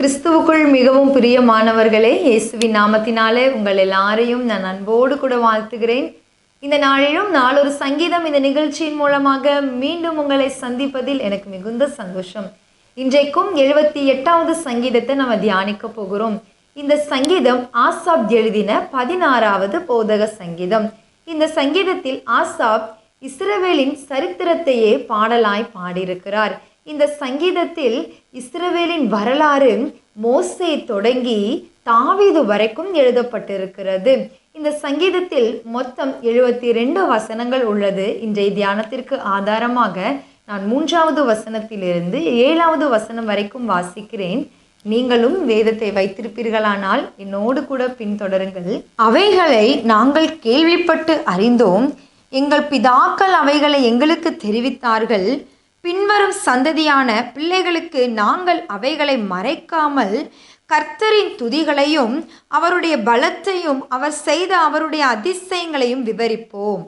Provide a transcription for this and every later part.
கிறிஸ்துவுக்குள் மிகவும் பிரியமானவர்களே இயேசுவின் நாமத்தினாலே உங்கள் எல்லாரையும் நான் அன்போடு கூட வாழ்த்துகிறேன். இந்த நாளிலும் நாளொரு சங்கீதம் இந்த நிகழ்ச்சியின் மூலமாக மீண்டும் உங்களை சந்திப்பதில் எனக்கு மிகுந்த சந்தோஷம். இன்றைக்கும் எழுபத்தி எட்டாவது சங்கீதத்தை நம்ம தியானிக்க போகிறோம். இந்த சங்கீதம் ஆசாப் எழுதின பதினாறாவது போதக சங்கீதம். இந்த சங்கீதத்தில் ஆசாப் இஸ்ரவேலின் சரித்திரத்தையே பாடலாய் பாடியிருக்கிறார். இந்த சங்கீதத்தில் இஸ்ரவேலின் வரலாறு மோசே தொடங்கி தாவீது வரைக்கும் எழுதப்பட்டிருக்கிறது. இந்த சங்கீதத்தில் மொத்தம் எழுபத்தி ரெண்டு வசனங்கள் உள்ளது. இன்றைய தியானத்திற்கு ஆதாரமாக நான் மூன்றாவது வசனத்திலிருந்து ஏழாவது வசனம் வரைக்கும் வாசிக்கிறேன். நீங்களும் வேதத்தை வைத்திருப்பீர்களானால் என்னோடு கூட பின்தொடருங்கள். அவைகளை நாங்கள் கேள்விப்பட்டு அறிந்தோம். எங்கள் பிதாக்கள் அவைகளை எங்களுக்கு தெரிவித்தார்கள். பின்வரும் சந்ததியான பிள்ளைகளுக்கு நாங்கள் அவைகளை மறைக்காமல் கர்த்தரின் துதிகளையும் அவருடைய பலத்தையும் அவர் செய்த அவருடைய அதிசயங்களையும் விவரிப்போம்.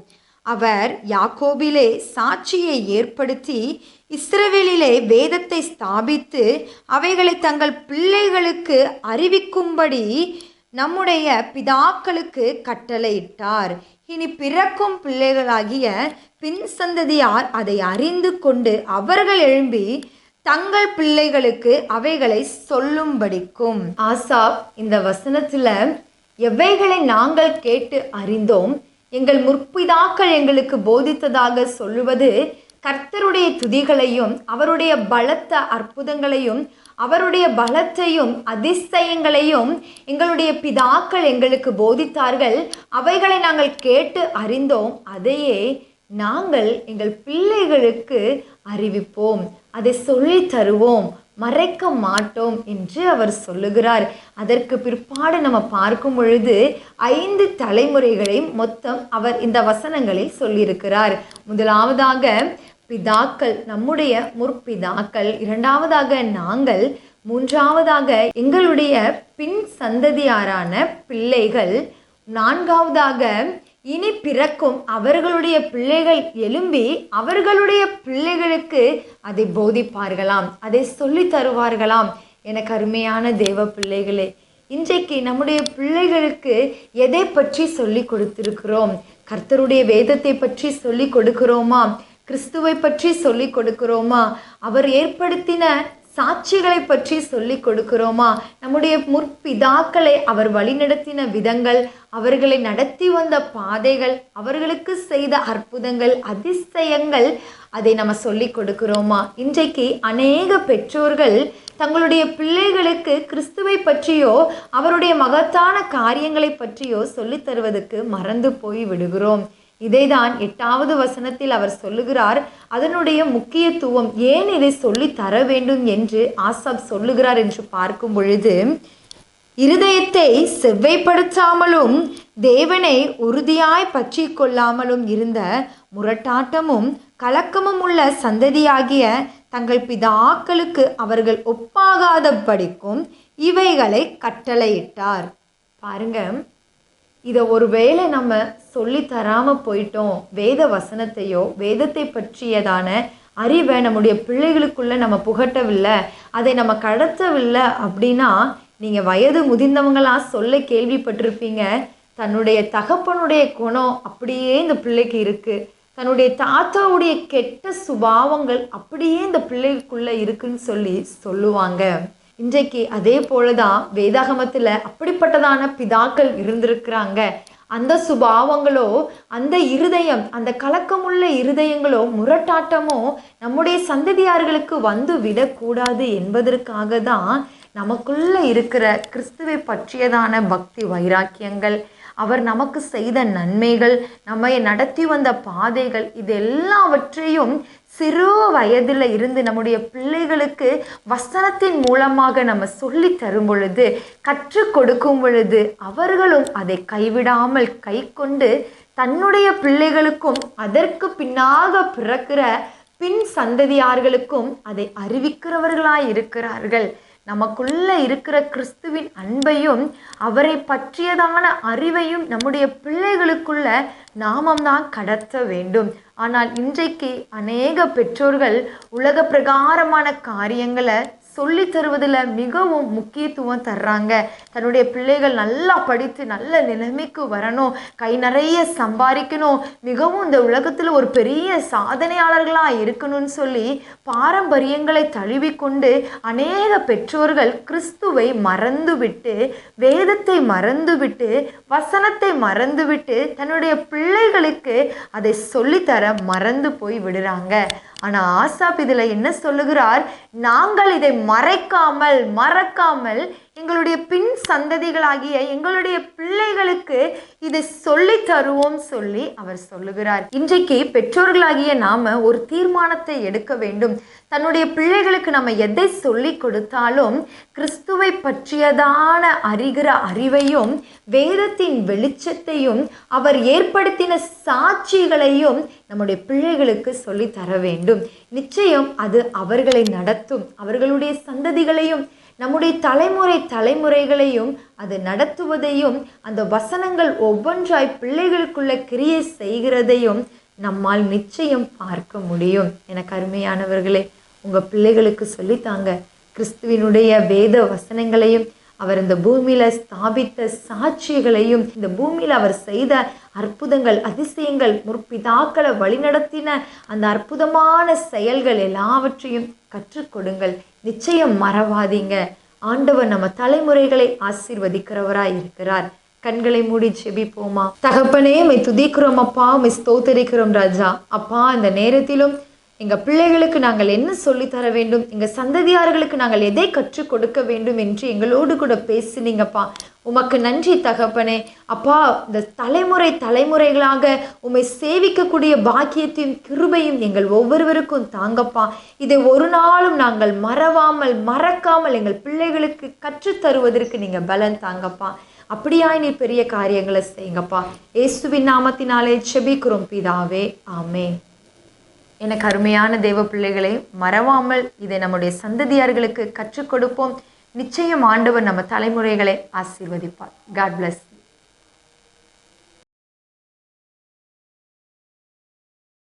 அவர் யாக்கோபிலே சாட்சியை ஏற்படுத்தி இஸ்ரவேலிலே வேதத்தை ஸ்தாபித்து அவைகளை தங்கள் பிள்ளைகளுக்கு அறிவிக்கும்படி நம்முடைய பிதாக்களுக்கு கட்டளையிட்டார். இனி பிறக்கும் பிள்ளைகளாகிய பின் சந்ததியார் அதை அறிந்து கொண்டு அவர்கள் எழும்பி தங்கள் பிள்ளைகளுக்கு அவைகளை சொல்லும்படிக்கும். ஆசாப் இந்த வசனத்துல எவைகளை நாங்கள் கேட்டு அறிந்தோம்? எங்கள் முற்பிதாக்கள் எங்களுக்கு போதித்ததாக சொல்லுவது கர்த்தருடைய துதிகளையும் அவருடைய பலத்த அற்புதங்களையும் அவருடைய பலத்தையும் அதிசயங்களையும் எங்களுடைய பிதாக்கள் எங்களுக்கு போதித்தார்கள். அவைகளை நாங்கள் கேட்டு அறிந்தோம். அதையே நாங்கள் எங்கள் பிள்ளைகளுக்கு அறிவிப்போம் அதை சொல்லி தருவோம் மறைக்க மாட்டோம் என்று அவர் சொல்லுகிறார். அதற்கு பிற்பாடு நம்ம பார்க்கும் பொழுது ஐந்து தலைமுறைகளையும் மொத்தம் அவர் இந்த வசனங்களில் சொல்லியிருக்கிறார். முதலாவதாக பிதாக்கள் நம்முடைய முற்பிதாக்கள். இரண்டாவதாக நாங்கள். மூன்றாவதாக எங்களுடைய பின் சந்ததியாரான பிள்ளைகள். நான்காவதாக இனி பிறக்கும் அவர்களுடைய பிள்ளைகள் எழும்பி அவர்களுடைய பிள்ளைகளுக்கு அதை போதிப்பார்களாம் அதை சொல்லி தருவார்களாம் எனக்கு அருமையான தேவ பிள்ளைகளே. இன்றைக்கு நம்முடைய பிள்ளைகளுக்கு எதை பற்றி சொல்லி கொடுத்திருக்கிறோம்? கர்த்தருடைய வேதத்தை பற்றி சொல்லி கொடுக்கிறோமா? கிறிஸ்துவை பற்றி சொல்லி கொடுக்கிறோமா? அவர் ஏற்படுத்தின சாட்சிகளை பற்றி சொல்லி கொடுக்கிறோமா? நம்முடைய முற்பிதாக்களை அவர் வழிநடத்தின விதங்கள் அவர்களை நடத்தி வந்த பாதைகள் அவர்களுக்கு செய்த அற்புதங்கள் அதிசயங்கள் அதை நம்ம சொல்லி கொடுக்கிறோமா? இன்றைக்கு அநேக பெற்றோர்கள் தங்களுடைய பிள்ளைகளுக்கு கிறிஸ்துவை பற்றியோ அவருடைய மகத்தான காரியங்களை பற்றியோ சொல்லித் தருவதற்கு மறந்து போய் விடுகிறோம். இதைதான் எட்டாவது வசனத்தில் அவர் சொல்லுகிறார். அதனுடைய முக்கியத்துவம் ஏன் இதை சொல்லி தர வேண்டும் என்று ஆசாப் சொல்லுகிறார் என்று பார்க்கும் பொழுது இருதயத்தை செவ்வைப்படுத்தாமலும் தேவனை உறுதியாய் பற்றி கொள்ளாமலும் இருந்த முரட்டாட்டமும் கலக்கமும் உள்ள சந்ததியாகிய தங்கள் பிதாக்களுக்கு அவர்கள் ஒப்பாகாத படிக்கும் இவைகளை கட்டளையிட்டார். பாருங்க இதை ஒருவேளை நம்ம சொல்லி தராமல் போயிட்டோம். வேத வசனத்தையோ வேதத்தை பற்றியதான அறிவை நம்முடைய பிள்ளைகளுக்குள்ளே நம்ம புகட்டவில்லை. அதை நம்ம கடத்தவில்லை அப்படின்னா நீங்கள் வயது முதிர்ந்தவங்களாம் சொல்ல கேள்விப்பட்டிருப்பீங்க. தன்னுடைய தகப்பனுடைய குணம் அப்படியே இந்த பிள்ளைக்கு இருக்குது தன்னுடைய தாத்தாவுடைய கெட்ட சுபாவங்கள் அப்படியே இந்த பிள்ளைக்குள்ளே இருக்குன்னு சொல்லி சொல்லுவாங்க. இன்றைக்கு அதே போலதான் வேதாகமத்தில் அப்படிப்பட்டதான பிதாக்கள் இருந்திருக்கிறாங்க. அந்த சுபாவங்களோ அந்த இருதயம் அந்த கலக்கமுள்ள இருதயங்களோ முரட்டாட்டமோ நம்முடைய சந்ததியார்களுக்கு வந்து விடக்கூடாது என்பதற்காக தான் நமக்குள்ள இருக்கிற கிறிஸ்துவை பற்றியதான பக்தி வைராக்கியங்கள் அவர் நமக்கு செய்த நன்மைகள் நம்மை நடத்தி வந்த பாதைகள் இது எல்லாவற்றையும் சிறு வயதில் இருந்து நம்முடைய பிள்ளைகளுக்கு வசனத்தின் மூலமாக நம்ம சொல்லி தரும் பொழுது கற்றுக் கொடுக்கும் பொழுது அவர்களும் அதை கைவிடாமல் கை கொண்டு தன்னுடைய பிள்ளைகளுக்கும் அதற்கு பின்னாக பிறக்கிற பின் சந்ததியார்களுக்கும் அதை அறிவிக்கிறவர்களாய் இருக்கிறார்கள். நமக்குள்ளே இருக்கிற கிறிஸ்துவின் அன்பையும் அவரை பற்றியதான அறிவையும் நம்முடைய பிள்ளைகளுக்குள்ள நாமம் தான் கடத்த வேண்டும். ஆனால் இன்றைக்கு அநேக பெற்றோர்கள் உலக பிரகாரமான காரியங்களை சொல்லி தருவதில் மிகவும் முக்கியத்துவம் தர்றாங்க. தன்னுடைய பிள்ளைகள் நல்லா படித்து நல்ல நிலைமைக்கு வரணும். கை நிறைய சம்பாதிக்கணும். மிகவும் இந்த உலகத்தில் ஒரு பெரிய சாதனையாளர்களாக இருக்கணும்னு சொல்லி பாரம்பரியங்களை தழுவிக்கொண்டு அநேக பெற்றோர்கள் கிறிஸ்துவை மறந்துவிட்டு வேதத்தை மறந்துவிட்டு வசனத்தை மறந்துவிட்டு தன்னுடைய பிள்ளைகளுக்கு அதை சொல்லித்தர மறந்து போய் விடுறாங்க. ஆனா ஆசாப் இதில் என்ன சொல்லுகிறார்? நாங்கள் இதை மறைக்காமல் மறக்காமல் எங்களுடைய பின் சந்ததிகளாகிய எங்களுடைய பிள்ளைகளுக்கு இதை சொல்லி தருவோம் சொல்லி அவர் சொல்லுகிறார். இன்றைக்கு பெற்றோர்களாகிய நாம ஒரு தீர்மானத்தை எடுக்க வேண்டும். தன்னுடைய பிள்ளைகளுக்கு நம்ம எதை சொல்லி கொடுத்தாலும் கிறிஸ்துவை பற்றியதான அறிகிற அறிவையும் வேதத்தின் வெளிச்சத்தையும் அவர் ஏற்படுத்தின சாட்சிகளையும் நம்முடைய பிள்ளைகளுக்கு சொல்லி தர வேண்டும். நிச்சயம் அது அவர்களை நடத்தும். அவர்களுடைய சந்ததிகளையும் நம்முடைய தலைமுறை தலைமுறைகளையும் அது நடத்துவதையும் அந்த வசனங்கள் ஒவ்வொன்றாய் பிள்ளைகளுக்குள்ள கிரியை செய்கிறதையும் நம்மால் நிச்சயம் பார்க்க முடியும். என அருமையானவர்களே உங்கள் பிள்ளைகளுக்கு சொல்லித்தாங்க. கிறிஸ்துவினுடைய வேத வசனங்களையும் அவர் இந்த பூமியில் ஸ்தாபித்த சாட்சிகளையும் இந்த பூமியில் அவர் செய்த அற்புதங்கள் அதிசயங்கள் முற்பிதாக்களை வழிநடத்தின அந்த அற்புதமான செயல்கள் எல்லாவற்றையும் கற்றுக்கொடுங்கள் நிச்சயம் மறவாதீங்க. ஆண்டவர் நம்ம தலைமுறைகளை ஆசீர்வதிக்கிறவராய் இருக்கிறார். கண்களை மூடி செபிப்போமா தகப்பனே மை துதிக்கிறோம் அப்பா மை ஸ்தோத்தரிக்கிறோம் ராஜா. அப்பா அந்த நேரத்திலும் எங்கள் பிள்ளைகளுக்கு நாங்கள் என்ன சொல்லித் தர வேண்டும்? எங்கள் சந்ததியார்களுக்கு நாங்கள் எதை கற்றுக் கொடுக்க வேண்டும் என்று எங்களோடு கூட பேசினீங்கப்பா. உமக்கு நன்றி தகப்பனே. அப்பா இந்த தலைமுறை தலைமுறைகளாக உம்மை சேவிக்கக்கூடிய பாக்கியத்தையும் கிருபையும் எங்கள் ஒவ்வொருவருக்கும் தாங்கப்பா. இதை ஒரு நாளும் நாங்கள் மறவாமல் மறக்காமல் எங்கள் பிள்ளைகளுக்கு கற்றுத் தருவதற்கு பலன் தாங்கப்பா. அப்படியாய் நீ பெரிய காரியங்களை செய்யுங்கப்பா. இயேசுவின் நாமத்தினாலே செபிக்கிறோம் பிதாவே. ஆமே எனக்கு அருமையான தேவ பிள்ளைகளை மறவாமல் இதை நம்முடைய சந்ததியார்களுக்கு கற்றுக் கொடுப்போம். நிச்சயம் ஆண்டவர் நம்ம தலைமுறைகளை ஆசீர்வதிப்பார். God plus